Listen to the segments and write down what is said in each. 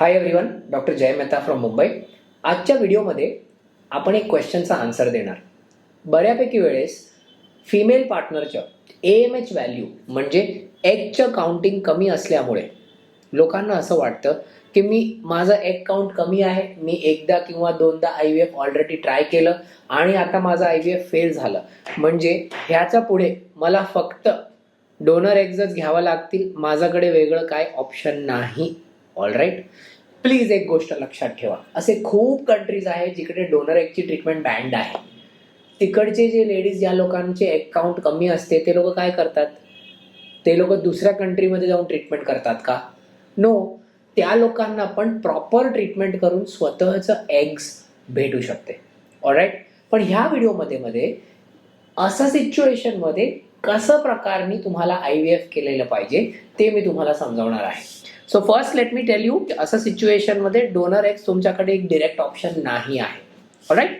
Hi everyone doctor Jay Mehta from Mumbai आजच्या व्हिडिओमध्ये आपण एक क्वेश्चनचा आन्सर देणार. बऱ्यापैकी वेळेस फिमेल पार्टनरचं ए एम एच व्हॅल्यू म्हणजे एगचं काउंटिंग कमी असल्यामुळे लोकांना असं वाटतं की मी माझं एग काउंट कमी आहे मी एकदा किंवा दोनदा I V F already try केलं आणि आता माझं आय व्ही एफ फेल झालं. म्हणजे ह्याच्या पुढे मला फक्त डोनर एग्जच घ्यावं लागतील माझ्याकडे वेगळं काय ऑप्शन नाही. ऑल राईट प्लीज एक गोष्ट लक्षात ठेवा. असे खूप कंट्रीज आहेत जिकडे डोनर एगची ट्रीटमेंट बँड आहे. तिकडचे जे लेडीज ज्या लोकांचे अकाउंट कमी असते ते लोक काय करतात? ते लोक दुसऱ्या कंट्रीमध्ये जाऊन ट्रीटमेंट करतात का? नो त्या लोकांना पण प्रॉपर ट्रीटमेंट करून स्वतःचं एग्स भेटू शकते. ऑलराईट पण ह्या व्हिडिओमध्ये मध्ये असं सिच्युएशनमध्ये कसं प्रकारनी तुम्हाला आय व्ही एफ केलेलं पाहिजे ते मी तुम्हाला समजावणार आहे. So first let me tell you की असं सिच्युएशनमध्ये डोनर एक्स तुमच्याकडे एक डिरेक्ट ऑप्शन नाही आहे. ऑलराईट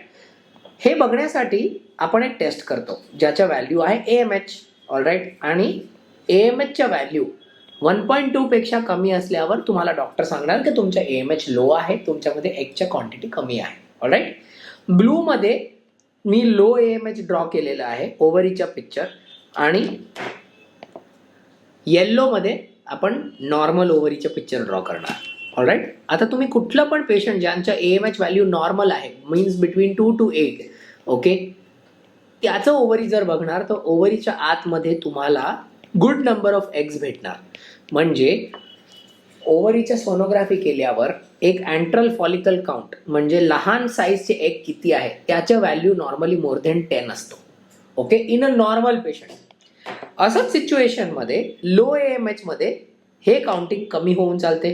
हे बघण्यासाठी आपण एक टेस्ट करतो ज्याच्या व्हॅल्यू आहे ए एम एच ऑलराईट आणि ए एम एचच्या व्हॅल्यू वन पॉईंट टू पेक्षा कमी असल्यावर तुम्हाला डॉक्टर सांगणार की तुमच्या ए एम एच लो आहे तुमच्यामध्ये एगच्या क्वांटिटी कमी आहे. ऑलराईट ब्लूमध्ये मी low A M H draw केलेलं आहे ओव्हरीच्या पिक्चर आणि येल्लोमध्ये आपण नॉर्मल ओव्हरीचे पिक्चर ड्रॉ करणार. ऑलराईट आता तुम्ही कुठलं पण पेशंट ज्यांच्या A M H value normal आहे means between two to eight okay त्याचं ओव्हरी जर बघणार तर ओव्हरीच्या आतमध्ये तुम्हाला गुड नंबर ऑफ एग्स भेटणार. म्हणजे ओव्हरीच्या सोनोग्राफी केल्यावर एक अँट्रल फॉलिकल काउंट म्हणजे लहान साईजचे एग किती आहे त्याचं value normally more than ten असतो. Okay in a normal patient असंच सिच्युएशनमध्ये लो ए एम एचमध्ये हे काउंटिंग कमी होऊन चालते.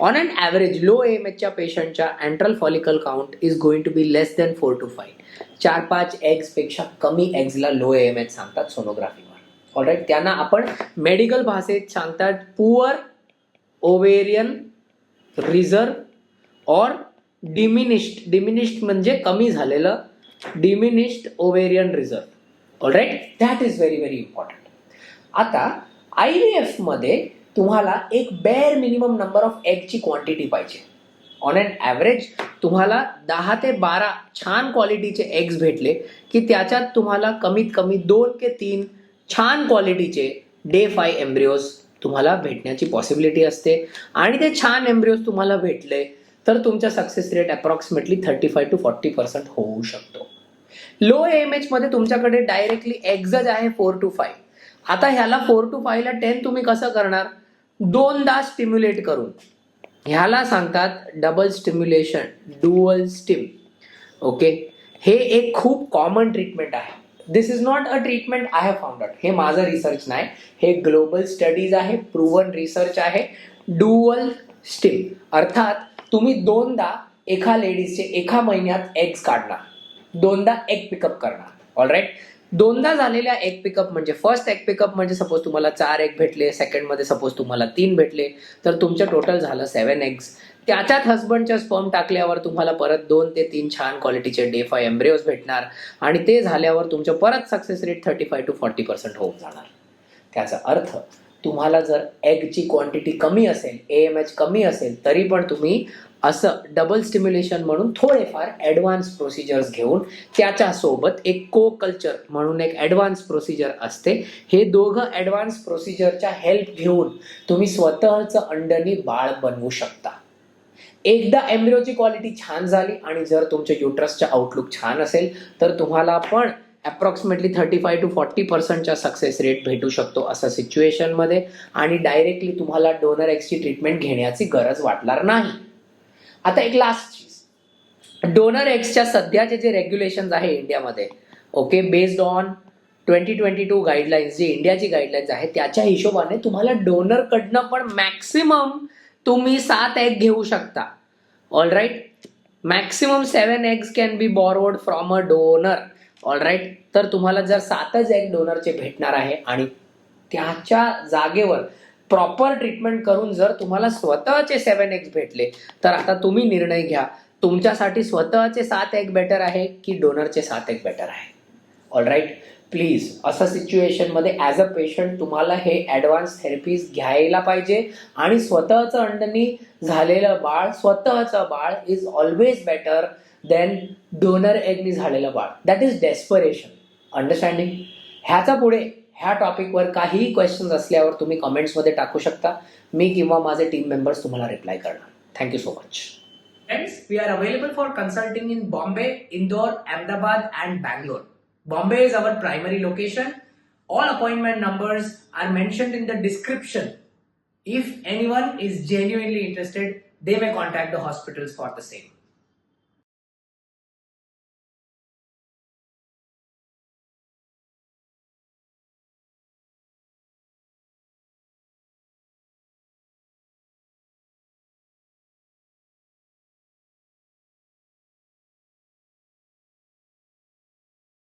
On and average low A M एचच्या पेशंटच्या antral follicle count is going to be less than four to five चार पाच एग्सपेक्षा कमी एग्सला लो ए एम एच सांगतात सोनोग्राफीवर ऑलराईट त्यांना आपण मेडिकल भाषेत सांगतात poor ovarian reserve or diminished diminished म्हणजे कमी झालेलं diminished ovarian reserve alright that is very very important आता आय व्ही एफमध्ये तुम्हाला एक बेअर मिनिमम नंबर ऑफ एगची क्वांटिटी पाहिजे. ऑन अँड ॲव्हरेज तुम्हाला दहा ते बारा छान क्वालिटीचे एग्स भेटले की त्याच्यात तुम्हाला कमीत कमी दोन ते तीन छान क्वालिटीचे डे फाय एम्ब्रिओज तुम्हाला भेटण्याची पॉसिबिलिटी असते. आणि ते छान एम्ब्रिओज तुम्हाला भेटले तर तुमचा success rate approximately thirty five to forty percent होऊ शकतो. लो एम एचमध्ये तुमच्याकडे डायरेक्टली एक्झज आहे फोर टू फाय आता ह्याला फोर टू फायला टेन तुम्ही कसं करणार? दोनदा स्टिम्युलेट करून. ह्याला सांगतात double stimulation dual stim okay हे एक खूप कॉमन ट्रीटमेंट आहे. This is not a treatment I have found out हे माझं रिसर्च नाही. हे ग्लोबल स्टडीज आहे प्रूवन रिसर्च आहे. डुअल स्टिम अर्थात तुम्ही दोनदा एका लेडीजचे एका महिन्यात एग्स काढणार. दोनदा एग पिकअप करणार. ऑलराईट दोनदा झालेल्या एक पिकअप म्हणजे फर्स्ट एक पिकअप म्हणजे सपोज तुम्हाला चार एक भेटले सेकंडमध्ये सपोज तुम्हाला तीन भेटले तर तुमचं टोटल झालं सेवन एग्स त्याच्यात हसबंडच्या स्पर्म टाकल्यावर तुम्हाला परत दोन ते तीन छान क्वालिटीचे डे फाय एम्ब्रिओज भेटणार आणि ते झाल्यावर तुमचं परत success rate thirty five to forty percent होऊन जाणार. त्याचा अर्थ तुम्हाला जर एगची क्वांटिटी कमी असेल ए एम एच कमी असेल तरी पण तुम्ही असं डबल स्टिम्युलेशन म्हणून थोडेफार ॲडव्हान्स प्रोसिजर्स घेऊन त्याच्यासोबत एक को कल्चर म्हणून एक ॲडव्हान्स प्रोसिजर असते. हे दोघं ॲडव्हान्स प्रोसिजरच्या हेल्प घेऊन तुम्ही स्वतःचं अंडनी बाळ बनवू शकता. एकदा एम्ब्रिओची क्वालिटी छान झाली आणि जर तुमचे युट्रसचा आउटलुक छान असेल तर तुम्हाला पण approximately thirty five to forty पर्सेंटचा सक्सेस रेट भेटू शकतो असं सिच्युएशनमध्ये आणि डायरेक्टली तुम्हाला डोनर एक्सची ट्रीटमेंट घेण्याची गरज वाटणार नाही. आता एक लास्ट चीज. डोनर एक्सच्या सध्याचे जे रेग्युलेशन आहे इंडियामध्ये okay based on twenty twenty two guidelines जे इंडियाची गाईडलाईन्स आहे त्याच्या हिशोबाने तुम्हाला डोनरकडनं पण मॅक्सिमम तुम्ही सात एग घेऊ शकता. All right maximum seven eggs can be borrowed from a donor all right तर तुम्हाला जर सातच एग डोनरचे भेटणार आहे आणि त्याच्या जागेवर प्रॉपर ट्रीटमेंट करून जर तुम्हाला स्वतःचे सेवन एग्स भेटले तर आता तुम्ही निर्णय घ्या. तुमच्यासाठी स्वतःचे सात एग बेटर आहे की डोनरचे सात एग बेटर आहे? ऑल राईट प्लीज असं सिच्युएशनमध्ये ॲज अ पेशंट तुम्हाला हे ॲडव्हान्स थेरपीज घ्यायला पाहिजे आणि स्वतःचं अंडनी झालेलं बाळ स्वतःचं बाळ is always better then donor agony झालेलं बाळ. दॅट इज डेस्परेशन अंडरस्टँडिंग ह्याचा पुढे ह्या टॉपिकवर काहीही क्वेश्चन्स असल्यावर तुम्ही कमेंट्समध्ये टाकू शकता मी किंवा माझे टीम मेंबर्स तुम्हाला रिप्लाय करणार thank you so much friends we are available for consulting in Bombay Indore Ahmedabad and Bangalore Bombay is our primary location all appointment numbers are mentioned in the description if any one is genuinely interested they may contact the hospitals for the same